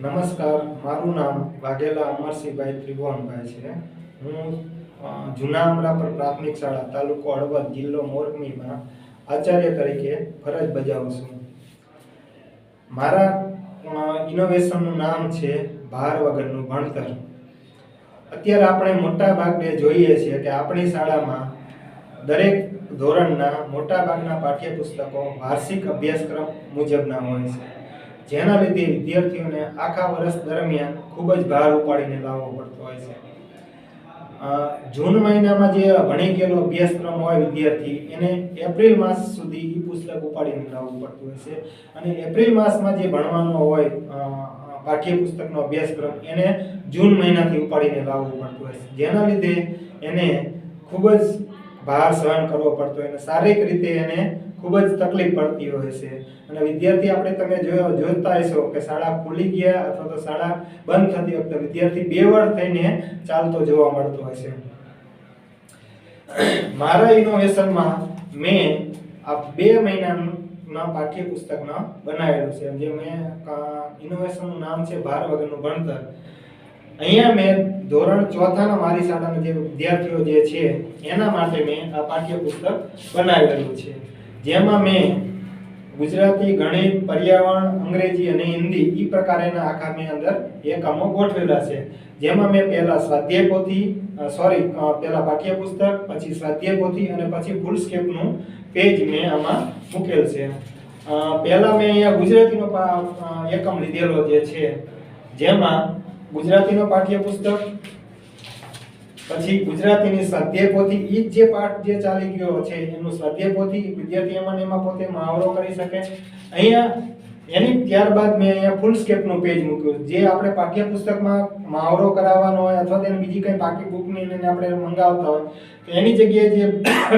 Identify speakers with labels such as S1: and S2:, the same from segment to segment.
S1: નમસ્કાર, મારું નામ વાઘેલા અમરસિંહભાઈ ત્રિભુવનભાઈ છે. હું જૂના અમરાપર પ્રાથમિક શાળા, તાલુકો હળવદ, જિલ્લો મોરબીમાં આચાર્ય તરીકે ફરજ બજાવું છું. મારા ઇનોવેશનનું નામ છે ભાર વગરનું ભણતર. અત્યારે આપણે મોટા ભાગે જોઈએ છીએ કે આપણી શાળામાં દરેક ધોરણના મોટાભાગના પાઠ્યપુસ્તકો વાર્ષિક અભ્યાસક્રમ મુજબના હોય છે. જેના લીધે વિદ્યાર્થીઓને આખા વર્ષ દરમિયાન ખૂબ જ ભાર ઉપાડીને લાવવો પડતો હોય છે. જૂન મહિનામાં જે ભણી ગયેલો અભ્યાસક્રમ હોય વિદ્યાર્થી, એને એપ્રિલ માસ સુધી ઈ પુસ્તક ઉપાડીને લાવવું પડતું હોય છે. અને એપ્રિલ માસમાં જે ભણવાનો હોય પાઠ્યપુસ્તકનો અભ્યાસક્રમ, એને જૂન મહિનાથી ઉપાડીને લાવવું પડતું હોય છે. જેના લીધે એને ખૂબ જ ભાર સહન કરવો પડતો હોય અને શારીરિક રીતે એને ખૂબ જ તકલીફ પડતી હોય છે. અને વિદ્યાર્થી આપણે તમે જોયો, જોતા હશો કે શાળા ખુલી ગયા અથવા તો શાળા બંધ થતી વખતે વિદ્યાર્થી બેવડ થઈને ચાલતો જોવા મળતો હોય છે. મારા ઇનોવેશનમાં મેં આ બે મહિનાના પાઠ્યપુસ્તકનો બનાવેલું છે. જે મેં ઇનોવેશનનું નામ છે ભાર વગરનું ભણતર. અહીંયા મેં ધોરણ ચોથાના મારી શાળાના જે વિદ્યાર્થીઓ જે છે, એના માટે મેં આ પાઠ્યપુસ્તક બનાવેલું છે. જેમાં મેં ગુજરાતી, ગણિત, પર્યાવરણ, અંગ્રેજી અને હિન્દી એ પ્રકારેના આખા મેં અંદર એકમો ગોઠવેલા છે. જેમાં મેં પહેલાં સ્વાધ્યાય પોથી સોરી પહેલાં પાઠ્યપુસ્તક, પછી સ્વાધ્યાય પોથી અને પછી ફૂલ સ્કેપનું પેજ મેં આમાં મૂકેલ છે. પહેલાં મેં અહીંયા ગુજરાતીનો એકમ લીધેલો જે છે, જેમાં ગુજરાતીનો પાઠ્યપુસ્તક પછી ગુજરાતીની સ્વાધ્યાય પોથી ઈ જ પાઠ જે ચાલી ગયો છે, એનું સ્વાધ્યાય પોથી વિદ્યાર્થી એમાં એમાં પોતે મહાવરો કરી શકે. અહીંયા, એની ત્યારબાદ મેં અહીંયા ફૂલ સ્કેપનું પેજ મૂક્યું. જે આપણે પાઠ્યપુસ્તકમાં મહાવરો કરાવવાનો હોય અથવા તેને બીજી કંઈ પાકી બુકની લઈને આપણે મંગાવતા હોય, તો એની જગ્યાએ જે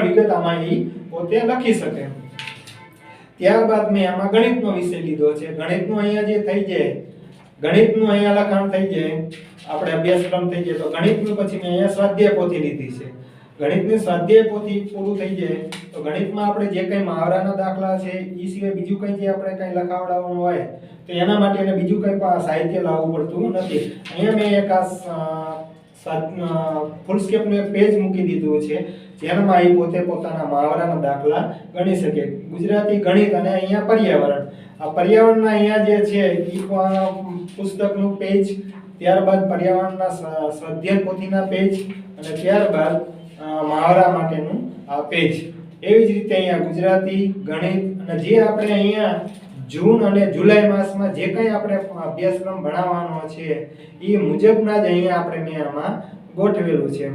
S1: વિગત આમાં એ પોતે લખી શકે. ત્યારબાદ મેં આમાં ગણિતનો વિષય લીધો છે. ગણિતનું અહીંયા જે થઈ જાય ગણિતનું અહીંયા લખાણ થઈ જાય, આપણે અભ્યાસક્રમ થઈ જાય, તો ગણિતનું પછી મેં અહીંયા સ્વાધ્યાય પોથી લીધી છે. ગણિતની સ્વાધ્યાય પોથી પૂરું થઈ જાય, તો ગણિતમાં આપણે જે કંઈ મહાવરાના દાખલા છે એ સિવાય બીજું કંઈ જે આપણે કંઈ લખાવડાવવાનું હોય, તો એના માટે એને બીજું કંઈ સાહિત્ય લાવવું પડતું નથી. અહીંયા મેં એક આ સ- ફૂલ સ્કેપનું એક પેજ મૂકી દીધું છે, જેનામાં એ પોતે પોતાના મહાવરાના દાખલા ગણી શકે. ગુજરાતી ગણિત અને અહીંયા પર્યાવરણ. આ પર્યાવરણના અહીંયા જે છે એ પુસ્તકનું પેજ ત્યારબાદ પર્યાવરણના સ્વ- સ્વાધ્યાય પોથીના પેજ અને ત્યારબાદ મહાવરા માટેનું આ પેજ એવી જ રીતે અહીંયા ગુજરાતી, ગણિત અને જે આપણે અહીંયા જૂન અને જુલાઈ માસમાં જે કંઈ આપણે અભ્યાસક્રમ ભણાવવાનો છે એ મુજબના જ અહીંયા આપણે મેં ગોઠવેલું છે.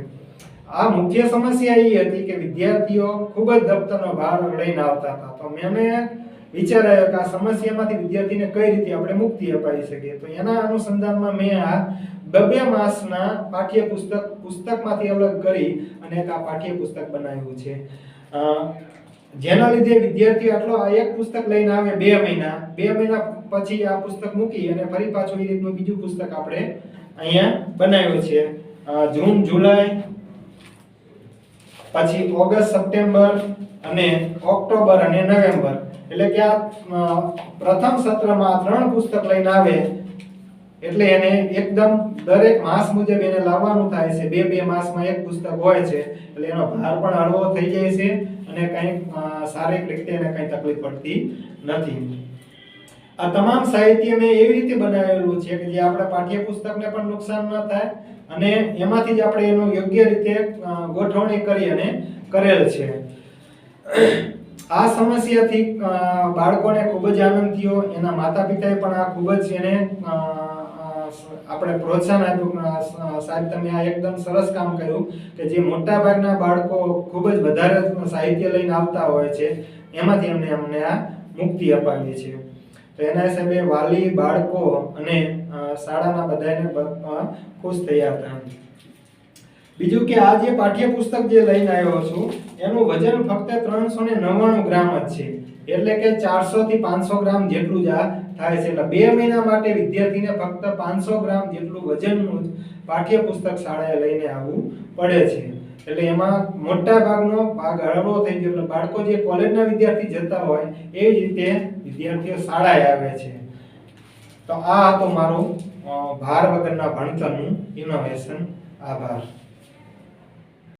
S1: આ મુખ્ય સમસ્યા એ હતી કે વિદ્યાર્થીઓ ખૂબ જ દફતરનો ભાર લઈને આવતા હતા. તો મેં વિચારાયો કે આ સમસ્યામાંથી વિદ્યાર્થીને કઈ રીતે આપણે મુક્તિ અપાવી શકીએ? તો એના અનુસંધાનમાં મેં આ બબ્ય માસના પાઠ્યપુસ્તક, પુસ્તકમાંથી અલગ કરી અને એક આ પાઠ્યપુસ્તક બનાવ્યું છે. જેના લીધે વિદ્યાર્થી આટલો આ એક પુસ્તક લઈને આવે બે મહિના બે મહિના પછી આ પુસ્તક મૂકી અને ફરી પાછું એ રીતનું બીજું પુસ્તક આપણે અહીંયા બનાવ્યું છે. જૂન, જુલાઈ પછી ઓગસ્ટ, સપ્ટેમ્બર અને ઓક્ટોબર અને નવેમ્બર. એટલે કે આ પ્રથમ સત્રમાં ત્રણ પુસ્તક લઈને આવે, એટલે એને એકદમ દરેક માસ મુજબ એને લાવવાનું થાય છે. બે બે માસમાં એક પુસ્તક હોય છે. એટલે એનો ભાર પણ હળવો થઈ જાય છે અને કંઈ શારીરિક રીતે એને કંઈ તકલીફ પડતી નથી. આ તમામ સાહિત્ય મેં એવી રીતે બનાવેલું છે કે જે આપણા પાઠ્યપુસ્તકને પણ નુકસાન ન થાય અને એમાંથી જ આપણે એનું યોગ્ય રીતે ગોઠવણી કરી અને કરેલ છે. આ સમસ્યાથી બાળકોને ખૂબ જ આનંદ થયો. એના માતા પિતાએ પણ આ ખૂબ જ એને આપણે પ્રોત્સાહન આપ્યું. સાહેબ, તમે આ એકદમ સરસ કામ કર્યું કે જે મોટા ભાગના બાળકો ખૂબ જ વધારે સાહિત્ય લઈને આવતા હોય છે. એમાંથી અમને અમને આ મુક્તિ અપાવી છે. તો એના હિસાબે વાલી, બાળકો અને શાળાના બધાને ખુશ થયા હતા. બીજું કે આ જે પાઠ્યપુસ્તક જે લઈને આવ્યો છું, એનું વજન ફક્ત ત્રણસો ને નવ્વાણું ગ્રામ જ છે. એટલે કે ચારસો થી પાંચસો ગ્રામ જેટલું જ આ થાય છે. એટલે બે મહિના માટે વિદ્યાર્થીને ફક્ત પાંચસો ગ્રામ જેટલું વજનનું જ પાઠ્યપુસ્તક શાળાએ લઈને આવવું પડે છે. એટલે એમાં મોટા ભાગનો ભાગ હળવો થઈ ગયો. એટલે બાળકો જે કોલેજના વિદ્યાર્થી જતા હોય, એ જ રીતે વિદ્યાર્થીઓ શાળાએ આવે છે. તો આ હતો મારું ભાર વગરના ભણતરનું ઇનોવેશન આભાર.